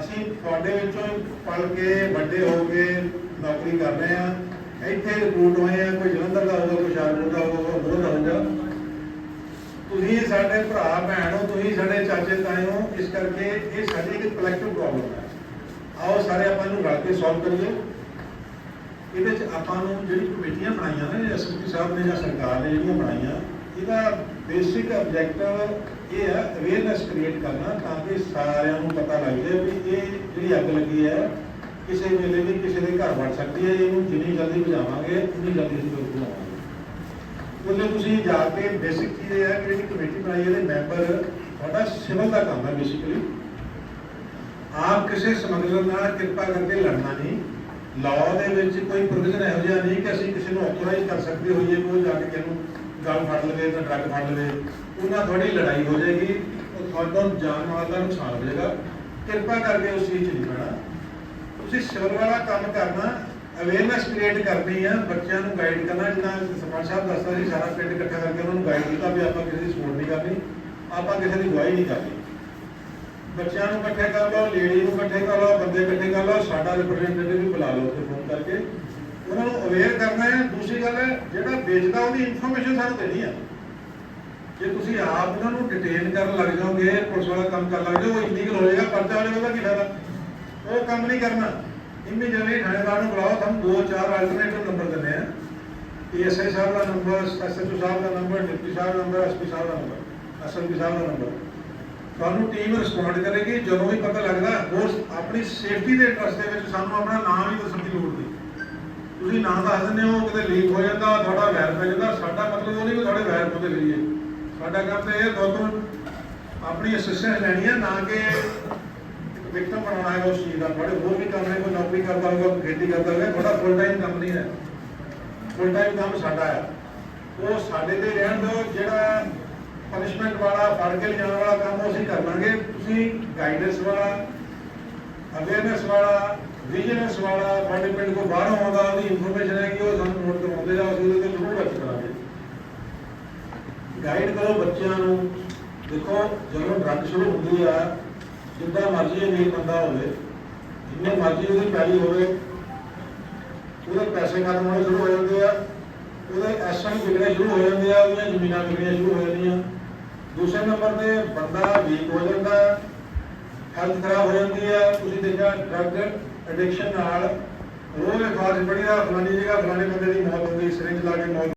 ਅਸੀਂ ਤੁਹਾਡੇ ਵਿੱਚੋਂ ਹੀ ਕੇ ਵੱਡੇ ਹੋ ਕੇ ਨੌਕਰੀ ਕਰ ਰਹੇ ਆ ਇੱਥੇ ਰਿਕਰੂਟ ਹੋਏ ਆ, ਕੋਈ ਜਲੰਧਰ ਦਾ ਹੋਊਗਾ, ਕੋਈ ਸ਼ਾਹਪੁਰ ਦਾ ਹੋਊਗਾ, ਕੋਈ ਹੋਰ ਦਾ ਹੋਊਗਾ। ਤੁਸੀਂ ਸਾਡੇ ਭਰਾ, ਭੈਣ ਹੋ, ਤੁਸੀਂ ਸਾਡੇ ਚਾਚੇ, ਤਾਏ ਹੋ, ਇਸ ਕਰਕੇ ਇਹ ਸਾਡੀ ਇੱਕ ਕਲੈਕਟਿਵ ਪ੍ਰੋਬਲਮ ਹੈ। ਆਓ ਸਾਰੇ ਆਪਾਂ ਨੂੰ ਰਲ ਕੇ ਸੋਲਵ ਕਰੀਏ। ਇਹਦੇ ਚ ਆਪਾਂ ਨੂੰ ਜਿਹੜੀ ਕਮੇਟੀਆਂ ਬਣਾਈਆਂ ਨੇ ਐਸਪੀ ਸਾਹਿਬ ਨੇ ਜਾਂ ਸਰਕਾਰ ਨੇ, ਜਿਹੜੀਆਂ ਬਣਾਈਆਂ ਇਹਦਾ ਬੇਸਿਕ ਆਬਜੈਕਟਿਵ ਇਹ ਹੈ ਅਵੇਅਰਨੈਸ ਕ੍ਰੀਏਟ ਕਰਨਾ ਤਾਂ ਕਿ ਸਾਰਿਆਂ ਨੂੰ ਪਤਾ ਲੱਗ ਜਾਏ ਵੀ ਇਹ ਜਿਹੜੀ ਅੱਗ ਲੱਗੀ ਹੈ, ਕਿਸੇ ਵੇਲੇ ਵੀ ਕਿਸੇ ਦੇ ਘਰ ਵੜ ਸਕਦੀ ਹੈ, ਇਹਨੂੰ ਜਿੰਨੀ ਜਲਦੀ ਬੁਝਾਵਾਂਗੇ, ਉਨੀ ਜਲਦੀ ਅਸੀਂ ਲੋਕ ਬੁਝਾਵਾਂਗੇ ਉਹਦੇ ਤੁਸੀਂ ਜਾ ਕੇ ਬੇਸਿਕ ਚੀਜ਼ ਇਹ ਹੈ ਕਿ ਜਿਹੜੀ ਕਮੇਟੀ ਬਣਾਈ ਇਹਦੇ ਮੈਂਬਰ ਤੁਹਾਡਾ ਸਿਵਲ ਦਾ ਕੰਮ ਹੈ ਬੇਸਿਕਲੀ ਆਪ ਕਿਸੇ ਸਮਗਲਰ ਨਾਲ ਕਿਰਪਾ ਕਰਕੇ ਲੜਨਾ ਨਹੀਂ। ਲਾਅ ਦੇ ਵਿੱਚ ਕੋਈ ਪ੍ਰੋਵੀਜ਼ਨ ਇਹੋ ਜਿਹਾ ਨਹੀਂ ਕਿ ਅਸੀਂ ਕਿਸੇ ਨੂੰ ਆਥੋਰਾਈਜ਼ ਕਰ ਸਕਦੇ ਹੋਈਏ ਕਿ ਉਹ ਜਾ ਕੇ ਕਿਸੇ ਨੂੰ ਗਲ ਫੜ ਲਵੇ ਤਾਂ ਡਰੱਗ ਫੜ ਲਵੇ, ਉਹਨਾਂ ਤੁਹਾਡੀ ਲੜਾਈ ਹੋ ਜਾਏਗੀ, ਉਹ ਤੁਹਾਡਾ ਜਾਨ ਮਾਲ ਦਾ ਨੁਕਸਾਨ ਹੋ ਜਾਏਗਾ। ਕਿਰਪਾ ਕਰਕੇ ਉਸ ਚੀਜ਼ 'ਚ ਨਹੀਂ ਪੈਣਾ। ਤੁਸੀਂ ਸਿਵਲ ਵਾਲਾ ਕੰਮ ਕਰਨਾ ਅਵੇਅਰਨੈਸ ਕ੍ਰੀਏਟ ਕਰਨੀ ਆ, ਬੱਚਿਆਂ ਨੂੰ ਗਾਈਡ ਕਰਨਾ, ਜਿੱਦਾਂ ਸਰਪੰਚ ਸਾਹਿਬ ਦੱਸਦਾ ਸੀ ਸਾਰਾ ਪਿੰਡ ਇਕੱਠਾ ਕਰਕੇ ਉਹਨਾਂ ਨੂੰ ਗਾਈਡ ਕੀਤਾ ਵੀ ਆਪਾਂ ਕਿਸੇ ਦੀ ਸਪੋਰਟ ਨਹੀਂ ਕਰਨੀ, ਆਪਾਂ ਕਿਸੇ ਦੀ ਗਵਾਹੀ ਨਹੀਂ ਕਰਨੀ। ਬੱਚਿਆਂ ਨੂੰ ਇਕੱਠੇ ਕਰ ਲਓ ਲੇਡੀ ਨੂੰ ਇਕੱਠੇ ਕਰ ਲਓ, ਬੰਦੇ ਇਕੱਠੇ ਕਰ ਲਓ, ਸਾਡਾ ਰਿਪਰੈਜ਼ੈਂਟੇਟਿਵ ਵੀ ਬੁਲਾ ਲਓ ਉੱਥੇ ਫੋਨ ਕਰਕੇ। ਉਹਨਾਂ ਨੂੰ ਅਵੇਅਰ ਕਰਨਾ ਹੈ। ਦੂਸਰੀ ਗੱਲ ਹੈ, ਜਿਹੜਾ ਵੇਚਦਾ ਉਹਦੀ ਇਨਫੋਰਮੇਸ਼ਨ ਸਾਨੂੰ ਦੇਣੀ ਆ ਜੇ ਤੁਸੀਂ ਆਪ ਉਹਨਾਂ ਨੂੰ ਡਿਟੇਨ ਕਰਨ ਲੱਗ ਜਾਓਗੇ, ਪੁਲਿਸ ਵਾਲਾ ਕੰਮ ਕਰਨ ਲੱਗ ਜਾਓ, ਉਹ ਇਲੀਗਲ ਹੋ ਪਰਚਾ ਹੋ ਉਹਦਾ ਕੀ ਫਾਇਦਾ? ਉਹ ਕੰਮ ਨਹੀਂ ਕਰਨਾ। ਇਮੀਡੀਏਟਲੀ ਥਾਣੇਦਾਰ ਨੂੰ ਬੁਲਾਓ, ਤੁਹਾਨੂੰ ਦੋ ਚਾਰ ਆਲਟਰਨੇਟਿਵ ਨੰਬਰ ਦਿੰਦੇ ਆ। ਏਐਸਆਈ ਸਾਹਿਬ ਦਾ ਨੰਬਰ ਐਸਐਚਓ ਸਾਹਿਬ ਦਾ ਨੰਬਰ ਡਿਪਟੀ ਸਾਹਿਬ ਦਾ ਨੰਬਰ ਐਸਪੀ ਸਾਹਿਬ ਦਾ ਨੰਬਰ ਐਸਐਲਪੀ ਸਾਹਿਬ ਦਾ ਨੰਬਰ ਤੁਹਾਨੂੰ ਟੀਮ ਰਿਸਪੌਂਡ ਕਰੇਗੀ, ਜਦੋਂ ਵੀ ਪਤਾ ਲੱਗਦਾ, ਹੋਰ ਆਪਣੀ ਸੇਫਟੀ ਦੇ ਇੰਟਰਸਟ ਦੇ ਵਿੱਚ ਸਾਨੂੰ ਆਪਣਾ ਨਾਮ ਹੀ ਦੱਸਣ ਦੀ ਲੋੜ ਨਹੀਂ। ਤੁਸੀਂ ਨਾਂ ਦੱਸ ਦਿੰਦੇ ਹੋ, ਕਿਤੇ ਲੀਕ ਹੋ ਜਾਂਦਾ, ਤੁਹਾਡਾ ਵੈਰ ਪੈ ਜਾਂਦਾ। ਸਾਡਾ ਮਤਲਬ ਉਹ ਨਹੀਂ ਕਿ ਤੁਹਾਡੇ ਵੈਰ ਪੋਦੇ ਲਈਏ। ਸਾਡਾ ਕੰਮ ਤਾਂ ਇਹ ਹੈ ਆਪਣੀ ਅਸਿਸਟੈਂਸ ਲੈਣੀ ਹੈ, ਨਾ ਕਿ ਵਿਕਟਮ ਬਣਾਉਣਾ ਹੈ ਉਸ ਚੀਜ਼ ਦਾ। ਤੁਹਾਡੇ ਹੋਰ ਵੀ ਕੰਮ ਹੈ ਕੋਈ ਨੌਕਰੀ ਕਰਦਾ ਹੋਊਗਾ ਖੇਤੀ ਕਰਦਾ ਹੋਊਗਾ, ਤੁਹਾਡਾ ਫੁੱਲ ਟਾਈਮ ਕੰਮ ਨਹੀਂ ਹੈ। ਫੁੱਲ ਟਾਈਮ ਕੰਮ ਸਾਡਾ ਹੈ। ਉਹ ਸਾਡੇ ਤੇ ਰਹਿਣ ਦਿਓ, ਜਿਹੜਾ ਪਨਿਸ਼ਮੈਂਟ ਵਾਲਾ, ਫੜ ਕੇ ਲਿਜਾਣ ਵਾਲਾ ਕੰਮ ਉਹ ਅਸੀਂ ਕਰ ਲਾਂਗੇ। ਤੁਸੀਂ ਗਾਈਡੈਂਸ ਵਾਲਾ ਅਵੇਅਰਨੈਸ ਵਾਲਾ ਵਿਜੀਲੈਂਸ ਵਾਲਾ ਤੁਹਾਡੇ ਪਿੰਡ ਕੋ ਬਾਹਰੋਂ ਆਉਂਦਾ, ਉਹਦੀ ਇਨਫੋਰਮੇਸ਼ਨ ਹੈ ਕਿ ਉਹ ਸਾਨੂੰ ਨੋਟ ਕਰਵਾਉਂਦੇ ਜਾਂ ਅਸੀਂ ਉਹਦੇ ਤੇ ਜ਼ਰੂਰ ਵਰਤ ਕਰਾਂਗੇ। ਗਾਈਡ ਕਰੋ ਬੱਚਿਆਂ ਨੂੰ। ਦੇਖੋ, ਜਦੋਂ ਡਰੱਗ ਸ਼ੁਰੂ ਹੁੰਦੀ ਆ, ਜਿੱਦਾਂ ਮਰਜ਼ੀ ਅਮੀਰ ਬੰਦਾ ਹੋਵੇ, ਜਿੰਨੇ ਮਰਜ਼ੀ ਉਹਦੀ ਪੈਲੀ ਹੋਵੇ, ਉਹਦੇ ਪੈਸੇ ਖਤਮ ਹੋਣੇ ਸ਼ੁਰੂ ਹੋ ਜਾਂਦੇ ਆ, ਉਹਦੇ ਐਸਐਮ ਵਿਕਣੇ ਸ਼ੁਰੂ ਹੋ ਜਾਂਦੇ ਆ, ਉਹਦੀਆਂ ਜ਼ਮੀਨਾਂ ਵਿਕਣੀਆਂ ਸ਼ੁਰੂ ਹੋ ਜਾਂਦੀਆਂ। ਦੂਸਰੇ ਨੰਬਰ ਤੇ ਬੰਦਾ ਵੀਕ ਹੋ ਜਾਂਦਾ ਹੈਲਥ ਖਰਾਬ ਹੋ ਜਾਂਦੀ ਹੈ ਤੁਸੀਂ ਦੇਖਿਆ ਡਰੱਗ ਐਡਿਕਸ਼ਨ ਨਾਲ ਰੋਜ਼ ਅਖਬਾਰ 'ਚ ਪੜ੍ਹੀਦਾ ਫਲਾਨੀ ਜਗ੍ਹਾ, ਫਲਾਣੇ ਬੰਦੇ ਦੀ ਮੌਤ ਹੋ ਗਈ ਸਿਰਿੰਜ ਲਾ ਕੇ ਮੌਤ